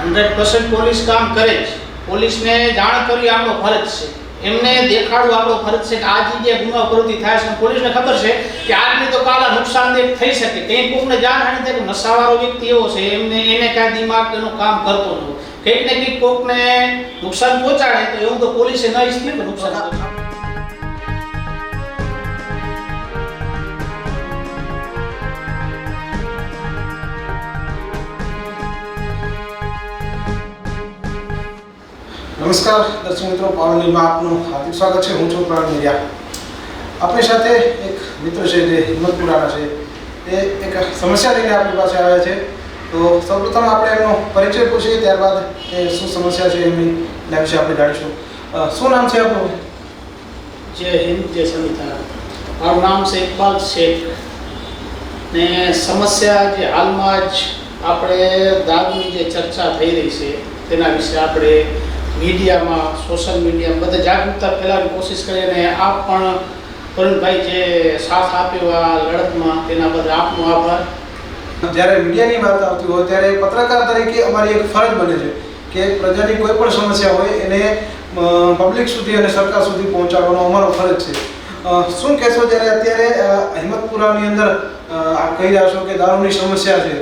Hundred percent police કામ કરે છે પોલીસને જાણ કરવી આપણો ફરજ છે. એમને દેખાડવું આપણો ફરજ છે કે આ જગ્યાએ ગુનો પ્રવૃત્તિ થાય છે. પોલીસને ખબર છે કે આજની તો કાલા નુકસાનદેહ થઈ શકે. કંઈ કોકને જાનહાનિ થાય કે નશાવાળો વ્યક્તિ એવો છે, એમને એને કાંઈ દિમાગ એનું કામ કરતો નહોતો કંઈક ને કંઈક કોકને નુકસાન પહોંચાડે તો એવું તો પોલીસે ન ઈચ્છે કે નુકસાન પહોંચાડે. નમસ્કાર, દર્શક મિત્રો, પાવન ન્યૂઝમાં આપનું હાર્દિક સ્વાગત છે. હું છું પ્રાણ મીડિયા. આપણી સાથે એક મિત્ર છે જે હિંમતપુરાના છે. એ એક સમસ્યા લઈને આપણી પાસે આવ્યા છે. તો સૌપ્રથમ આપણે એમનો પરિચય પૂછીએ, ત્યારબાદ એ શું સમસ્યા છે એમની એના વિશે આપણે જાણીશું. શું નામ છે આપનું? જય હિન્દ, જય સંવિધાન મારું નામ છે ઇકબાલ શેખ. ને સમસ્યા જે હાલમાં જ આપણે દારૂની જે ચર્ચા થઈ રહી છે, તેના વિશે આપણે મીડિયામાં સોશિયલ મીડિયામાં બધા જાગૃતતા ફેલાવવાની કોશિશ કરી અને આપ પણ તરુણભાઈ જે સાથ આપ્યો આ લડતમાં, તેના બદલ આપનો આભાર. જ્યારે મીડિયાની વાત આવતી હોય, ત્યારે પત્રકાર તરીકે અમારી એક ફરજ બને છે કે પ્રજાની કોઈ પણ સમસ્યા હોય, એને પબ્લિક સુધી અને સરકાર સુધી પહોંચાડવાનો અમારો ફરજ છે. શું કહેશો જ્યારે અત્યારે હિંમતપુરાની અંદર આપ કહી રહ્યા છો કે દારૂની સમસ્યા છે.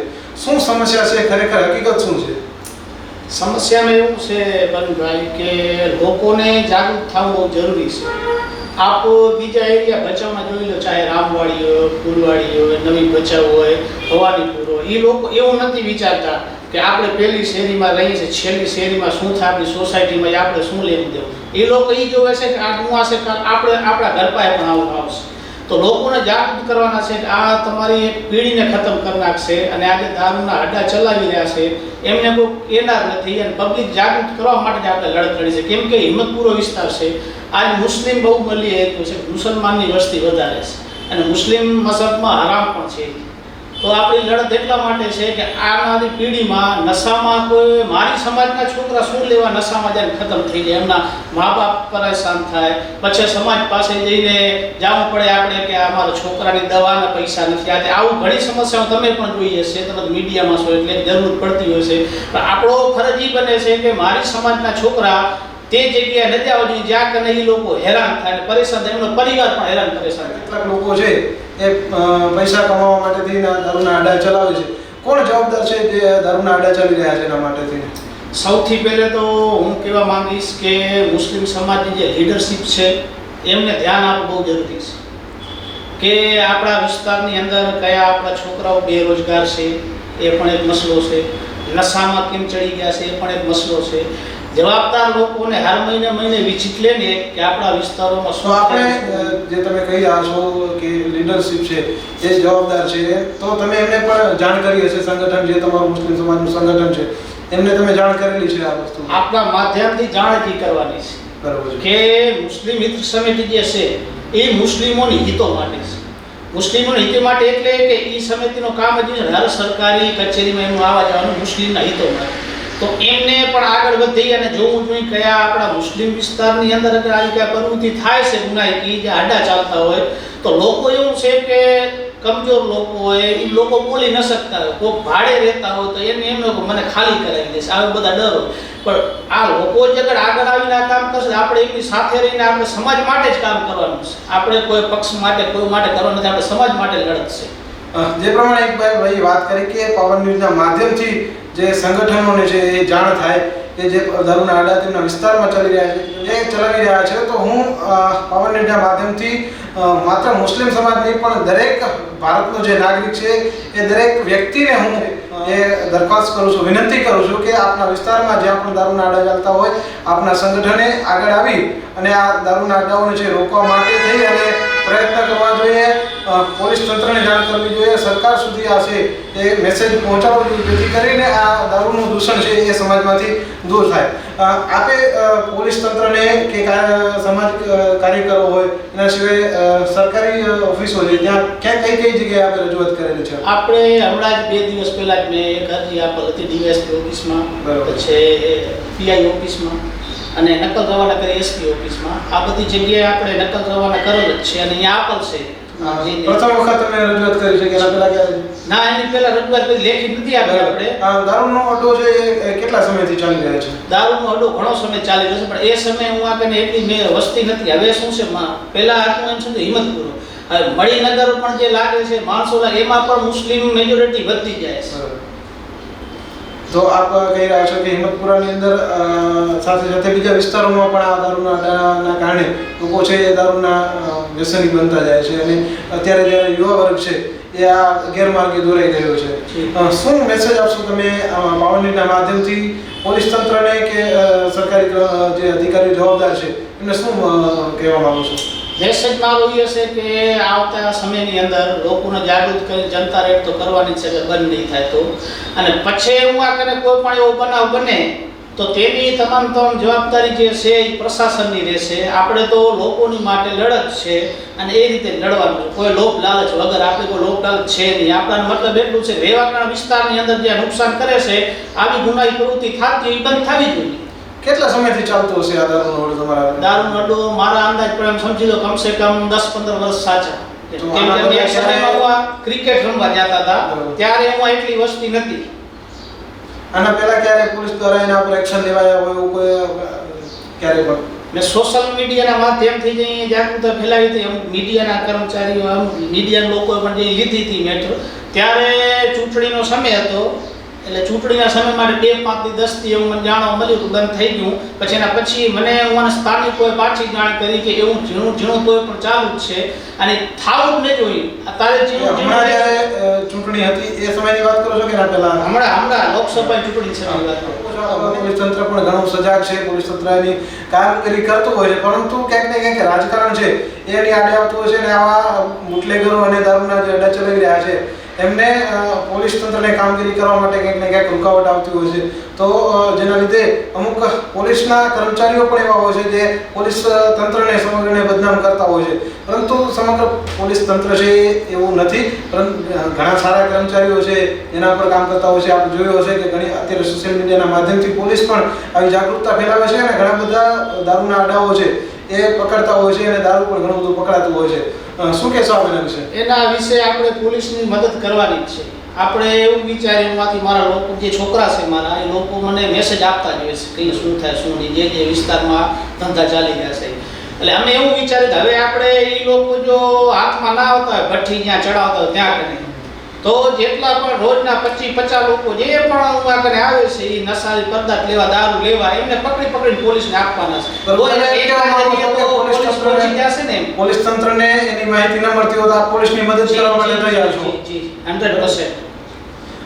શું સમસ્યા છે? ખરેખર હકીકત શું છે? સમસ્યામાં એવું છે બનભાઈ કે લોકોને જાગૃત થવું બહુ જરૂરી છે. આપ બીજા એરિયા ભચાઉમાં જોઈ લો, ચાહે રામવાડી હોય ફૂલવાડી હોય નવી ભચાઉ હોય, ભવાનીપુર હોય એ લોકો એવું નથી વિચારતા કે આપણે પહેલી શેરીમાં રહીએ છીએ, છેલ્લી શેરીમાં શું થાય, આપણી સોસાયટીમાં આપણે શું લેવું દેવું. એ લોકો એ જોવે છે કે આ ગુઆશે આશે આપણે આપણા ઘર પાસે પણ આવું આવશે. તો લોકોને જાગૃત કરવાના છે કે આ તમારી એક પેઢીને ખતમ કરી નાખશે અને આજે દારૂના અડ્ડા ચલાવી રહ્યા છે, એમને કોઈ એનાર નથી અને પબ્લિક જાગૃત કરવા માટે જ આપણે લડત લડી છે. કેમ કે હિંમતપુરો વિસ્તાર છે. આજ મુસ્લિમ બહુ બલી એક છે મુસલમાનની વસ્તી વધારે છે. અને મુસ્લિમ મસબમાં હરામ પણ છે. તો આપણી લડત એટલા માટે છે કે આવનારી પેઢીમાં નશામાં કોઈ, મારી સમાજના છોકરા શું લેવા નશામાં જઈને ખતમ થઈ જાય? એમના મા બાપ પરેશાન થાય. પછી સમાજ પાસે જઈને જવું પડે આપણે કે અમારા છોકરાની દવાના પૈસા નથી. આજે આવું ઘણી સમસ્યાઓ તમે પણ જોઈએ છે તમે મીડિયામાં છો એટલે જરૂર પડતી હોય છે. પણ આપણો ફરજ બને છે કે મારી સમાજના છોકરા તે જગ્યાએ આવવા જોઈએ જ્યાં કને એ લોકો હેરાન થાય અને પરેશાન એમનો પરિવાર પણ હેરાન પરેશાન કેટલાક લોકો છે એ પૈસા કમાવા માટે થઈને ધર્મના આડા ચલાવે છે. કોણ જવાબદાર છે જે દારૂના આડા ચાલી રહ્યા છે એના માટે થઈને સૌથી પહેલે તો હું કહેવા માંગીશ કે મુસ્લિમ સમાજની જે લીડરશિપ છે, એમને ધ્યાન આપવું બહુ જરૂરી છે. કે આપણા વિસ્તારની અંદર કયા આપણા છોકરાઓ બેરોજગાર છે, એ પણ એક મસલો છે. નશામાં કેમ ચડી ગયા છે, એ પણ એક મસલો છે. જવાબદાર લોકોને હર મહિને મહિને વિચિત લે ને કે આપણા વિસ્તારોમાં શું આપણે. જે તમે કહી રહ્યા છો કે લીડરશિપ છે એ જવાબદાર છે. તો તમે એમને પણ જાણ કરી હશે સંગઠન જે તમારું મુસ્લિમ સમાજનું સંગઠન છે એમને તમે જાણ કરેલી છે આ વસ્તુ? આપણા માધ્યમથી જાણકી કરવાની છે. બરોબર કે મુસ્લિમ મિત્ર સમિતિ જે છે એ મુસ્લિમોની હિતો માટે છે. મુસ્લિમોના હિતો માટે એટલે કે એ સમિતિનું કામ જ હર સરકારી કચેરીમાં એનું આવવા જવાનું મુસ્લિમના હિતો માટે. તો એમને પણ આગળ વધી અને જોવું જોઈએ કયા આપણા મુસ્લિમ વિસ્તારની અંદર અગર આવી કઈ પ્રવૃત્તિ થાય છે ગુનાહિત જે આડા ચાલતા હોય, તો લોકો એવું છે કે કમજોર લોકો હોય એ લોકો બોલી ન શકતા હોય. કોઈ ભાડે રહેતા હોય તો એને એમ લોકો મને ખાલી કરાવી દેશે. આવે બધા ડર હોય. પણ આ લોકો જ અગર આગળ આવીને આ કામ કરશે આપણે એમની સાથે રહીને આપણે સમાજ માટે જ કામ કરવાનું છે. આપણે કોઈ પક્ષ માટે, કોઈ માટે કરવાનું નથી. આપણે સમાજ માટે લડત છે. જે પ્રમાણે એક ભાઈ વાત કરી કે પાવન ન્યૂઝના માધ્યમથી જે સંગઠનોને છે એ જાણ થાય કે જે દારૂના આડા તેમના વિસ્તારમાં ચાલી રહ્યા છે, એ ચલાવી રહ્યા છે. તો હું પવન નેટના માધ્યમથી માત્ર મુસ્લિમ સમાજ નહીં, પણ દરેક ભારતનો જે નાગરિક છે, એ દરેક વ્યક્તિને હું, એ દરખાસ્ત કરું છું, વિનંતી કરું છું કે આપના વિસ્તારમાં જ્યાં પણ દારૂના આડા ચાલતા હોય, આપના સંગઠને આગળ આવી અને આ દારૂના આડાઓને છે રોકવા માટે થઈ અને પ્રયત્ન કરવા જોઈએ. પોલીસ તંત્રને જાણ કરવી જોઈએ. સરકાર સુધી આ છે એ મેસેજ પહોંચાડવો જોઈએ. જેથી કરીને આ દારૂનું દૂષણ છે એ સમાજમાંથી દૂર થાય. આપે પોલીસ તંત્રને કે સમાજ કાર્યકરો હોય એના સિવાય સરકારી ઓફિસો છે ત્યાં ક્યાં કઈ કઈ જગ્યાએ આપણે રજૂઆત કરેલી છે? આપણે હમણાં જ બે દિવસ પહેલા જ મેં એક અરજી આપેલ હતી ડીએસપી ઓફિસમાં બરાબર. પછી પીઆઈ ઓફિસમાં અને નકલ રવાના કરી એસપી ઓફિસમાં. આ બધી જગ્યાએ આપણે નકલ રવાના કરેલ જ છે અને અહીંયા આપેલ છે. પ્રથમ વખત તમે રજૂઆત કરી છે કે એના પહેલા ના એની પહેલા રજૂઆત કરી લેખિત નથી આ આપણે. આ દારૂનો અડો છે એ કેટલા સમયથી ચાલી રહ્યો છે? દારૂનો અડો ઘણો સમય ચાલી રહ્યો છે પણ એ સમયે હું આગળ એટલી મેં વસ્તી નથી. હવે શું છે માં પહેલા હતું એમ છે કે હિંમતપુરો મણિનગર પણ જે લાગે છે માણસો એમાં પણ મુસ્લિમ મેજોરિટી વધતી જાય છે. તો આપ કહી રહ્યા છો કે હિંમતપુરાની અંદર સાથે સાથે બીજા વિસ્તારોમાં પણ આ દારૂના કારણે લોકો છે એ દારૂના વ્યસની બનતા જાય છે અને અત્યારે જ્યારે યુવા વર્ગ છે એ આ ગેરમાર્ગે દોરાઈ ગયો છે. શું મેસેજ આપશો તમે પાવનીના માધ્યમથી પોલીસ તંત્રને કે સરકારી જે અધિકારીઓ જવાબદાર છે એમને શું કહેવા માગો છો? મેસેજ મારો એ હશે કે આવતા સમયની અંદર લોકોને જાગૃત કરી જનતા રેડ તો કરવાની છે કે બંધ નહીં થાય તો. અને પછી એવું આ કરે કોઈ પણ એવો બનાવ બને, તો તેની તમામ તમામ જવાબદારી જે છે એ પ્રશાસનની રહેશે. આપણે તો લોકોની માટે લડત છે અને એ રીતે લડવાનું કોઈ લોભ લાલચ વગર આપણે કોઈ લોભ લાલચ છે નહીં. આપણા મતલબ એટલું છે રેવાકણ વિસ્તારની અંદર જે નુકસાન કરે છે, આવી ગુનાહી પ્રવૃત્તિ થતી એ બંધ થવી જોઈએ. કેટલા સમયથી ચાલતો હશે આ દારૂનો ઓર્ડર તમારા દારૂનો અડ્ડો મારા અંદાજ પર એમ સમજી લો કમસે કમ દસ પંદર વર્ષ સાચા. ક્રિકેટ રમવા જતા હતા ત્યારે એમાં એટલી વસ્તી નથી. આના પહેલા ક્યારે પોલીસ દ્વારા એના પર એક્શન લેવાયા હોય એવું કોઈ ક્યારે પણ? મેં સોશિયલ મીડિયાના માધ્યમથી જે જાગૃતતા ફેલાવી હતી. અમુક મીડિયાના કર્મચારીઓ અમુક મીડિયાના લોકોએ પણ જે લીધી હતી મેટર. ત્યારે ચૂંટણીનો સમય હતો. એટલે ચૂંટણીના સમય માટે બે પાંચથી દસથી એવું મને જાણવા મળ્યું હતું બંધ થઈ ગયું. પછી એના પછી મને હું સ્થાનિકોએ પાછી જાણ કરી કે એવું ઝીણું ઝીણું કોઈ પણ ચાલુ જ છે. અને થાવું જ નહીં જોઈએ અત્યારે ઝીણું ઝીણું ચૂંટણી હતી એ સમયની વાત કરો છો કે ના પહેલા? હમણાં હમણાં લોકસભા ચૂંટણી સમયની વાત કરું. પોલીસ તંત્ર પણ ઘણું સજાગ છે પોલીસ તંત્ર એની કામગીરી કરતું હોય છે પરંતુ ક્યાંક ને ક્યાંક રાજકારણ છે એની આડે આવતું હોય છે ને આવા બુટલેગરો અને દારૂના જે અડ્ડા ચલાવી રહ્યા છે એમને પોલીસ તંત્રને કામગીરી કરવા માટે કંઈક ને ક્યાંક રૂકાવટ આવતી હોય છે. તો જેના લીધે અમુક પોલીસના કર્મચારીઓ પણ એવા હોય છે જે પોલીસ તંત્રને સમગ્રને બદનામ કરતા હોય છે. પરંતુ સમગ્ર પોલીસ તંત્ર છે એવું નથી. પરંતુ ઘણા સારા કર્મચારીઓ છે, એના પર કામ કરતા હોય છે. આપણે જોયું હશે કે ઘણી અત્યારે સોશિયલ મીડિયાના માધ્યમથી પોલીસ પણ આવી જાગૃતતા ફેલાવે છે અને ઘણા બધા દારૂના અડાઓ છે એ પકડતા હોય છે અને દારૂ પણ ઘણું બધું પકડાતું હોય છે. શું કહેશો આપ વિશે? એના વિશે આપણે પોલીસની મદદ કરવાની જ છે. આપણે એવું વિચાર્યું માંથી મારા લોકો, જે છોકરા છે મારા, એ લોકો મને મેસેજ આપતા જ હોય છે કઈ શું થાય, શું નહીં, જે જે વિસ્તારમાં ધંધા ચાલી રહ્યા છે. એટલે અમે એવું વિચાર્યું હવે આપણે એ લોકો જો હાથમાં ના આવતા હોય, ભઠ્ઠી જ્યાં ચડાવતા હોય, ત્યાં કને તો જેટલા પણ રોજના પચીસ પચાસ લોકો જે પણ ઉમા કરે આવે છે એ નશાની પદાર્થ લેવા દારૂ લેવા એમને પકડી પકડીને પોલીસને આપવાના છે. પોલીસ તંત્રને- ને પોલીસ તંત્રને એની માહિતી ન મળતી હોય તો આપ પોલીસની મદદ કરવા માટે તૈયાર છો. એમ 100%. અ,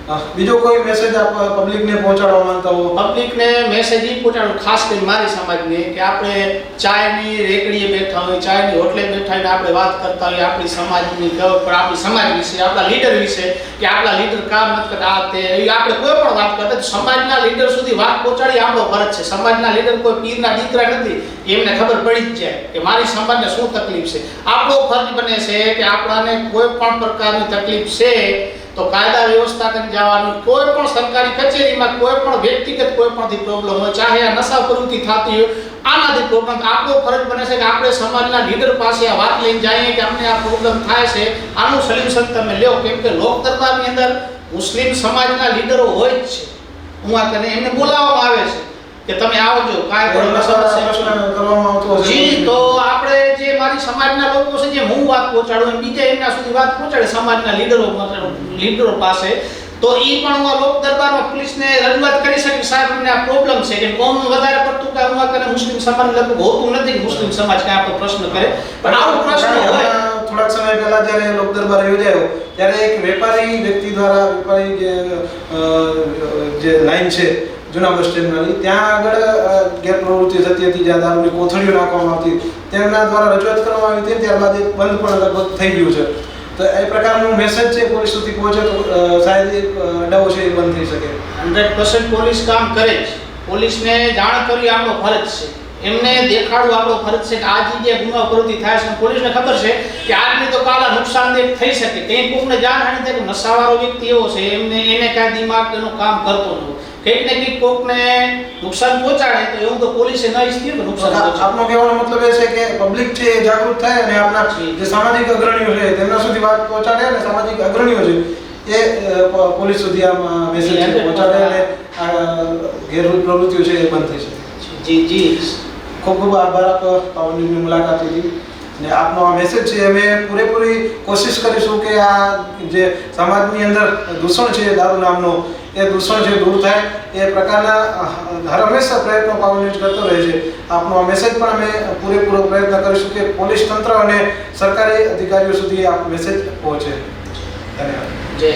બીજો કોઈ મેસેજ આપ પબ્લિકને પહોંચાડવા માંગતા હો? પબ્લિકને મેસેજ ઈ પહોંચાડું, ખાસ કરીને મારી સમાજને, કે આપણે ચાયની રેકડીએ બેઠા હોય, ચાયની હોટલે બેઠા હોય આપણે વાત કરતા હોય આપણી સમાજની પણ આપણી સમાજ વિશે, આપણા લીડર વિશે, કે આપણા લીડર કામ નથી કરતા આ તે આપણે કોઈ પણ વાત કરતા સમાજના લીડર સુધી વાત પહોંચાડી આપણો ફરજ છે. સમાજના લીડર કોઈ પીરના દીકરા નથી એમને ખબર પડી જ જાય કે મારી સમાજને શું તકલીફ છે. આપણો ફરજ બને છે કે આપણાને કોઈ પણ પ્રકારની તકલીફ છે તો કાયદા વ્યવસ્થા કરી જવાનું કોઈ પણ સરકારી કચેરીમાં કોઈ પણ વ્યક્તિગત કોઈ પણથી પ્રોબ્લેમ હોય ચાહે આ નશા પ્રવૃત્તિ થતી હોય આનાથી પ્રોબ્લેમ આપણો ફરજ બને છે કે આપણે સમાજના લીડર પાસે આ વાત લઈને જઈએ કે અમને આ પ્રોબ્લેમ થાય છે. આનું સોલ્યુશન તમે લ્યો. કેમ કે લોક દરબારની અંદર મુસ્લિમ સમાજના લીડરો હોય જ છે. હું આ તને એમને બોલાવવામાં આવે છે કે તમે આવજો. કાંઈ પણ આવતો જી તો સમાજના લોકો છે જે હું વાત પહોંચાડું એમ બીજા એમના સુધી વાત પહોંચાડે સમાજના લીડરો લીડરો પાસે. તો એ પણ હું આ લોક દરબારમાં પોલીસને રજૂઆત કરી શકે સાહેબ અમને આ પ્રોબ્લેમ છે કે કોમ વધારે પડતું કે આ કરે? મુસ્લિમ સમાજ લગભગ હોતું નથી મુસ્લિમ સમાજ કાંઈ આપણો પ્રશ્ન કરે. પણ આવો પ્રશ્ન હોય. થોડાક સમય પહેલા જ્યારે લોક દરબાર યોજાયો ત્યારે એક વેપારી વ્યક્તિ દ્વારા વેપારી જે જે લાઈન છે જૂના બસ સ્ટેન્ડની ત્યાં આગળ ગેરપ્રવૃત્તિ થતી હતી જ્યાં દારૂની કોથળીઓ નાખવામાં આવતી તેમના દ્વારા રજૂઆત કરવામાં આવી હતી, ત્યારબાદ એ બંધ પણ લગભગ થઈ ગયું છે. તો એ પ્રકારનો મેસેજ છે, પોલીસ સુધી પહોંચે તો શાયદ એ અડાઓ છે એ બંધ થઈ શકે. હંડ્રેડ પર્સન્ટ પોલીસ કામ કરે જ. પોલીસને જાણ કરવી આપણો ફરજ છે. એમને દેખાડવું આપણો ફરજ છે કે આ જગ્યાએ ગુનો પ્રવૃત્તિ થાય છે. પોલીસને ખબર છે કે આજની તો કાલ નુકસાનદેહ થઈ શકે. કંઈ જાણ જાનહાનિ થાય નશાવાળો વ્યક્તિ એવો છે, એમને, એને કાંઈ દિમાગ એનું કામ કરતો ન હોય કંઈક ને કંઈક કોકને નુકસાન પહોંચાડે તો એવું તો પોલીસે ન ઈચ્છતી કે નુકસાન આપનો કહેવાનો મતલબ એ છે કે પબ્લિક છે એ જાગૃત થાય અને આપના જે. સામાજિક અગ્રણીઓ છે તેમના સુધી વાત પહોંચાડે અને સામાજિક અગ્રણીઓ છે એ પોલીસ સુધી આ મેસેજ પહોંચાડે અને આ ગેરરૂપ પ્રવૃત્તિઓ છે એ બંધ થઈ શકે. જી જી ખૂબ ખૂબ આભાર આપ પાવનની મુલાકાત લીધી અને આપનો આ મેસેજ છે અમે પૂરેપૂરી કોશિશ કરીશું કે આ જે સમાજની અંદર દૂષણ છે દારૂ નામનો એ દૂષણ જે દૂર થાય, એ પ્રકારના હર હંમેશા પ્રયત્નો પાવન કરતો રહે છે. આપનો આ મેસેજ પણ અમે પૂરેપૂરો પ્રયત્ન કરીશું કે પોલીસ તંત્ર અને સરકારી અધિકારીઓ સુધી આ મેસેજ પહોંચે. ધન્યવાદ. જય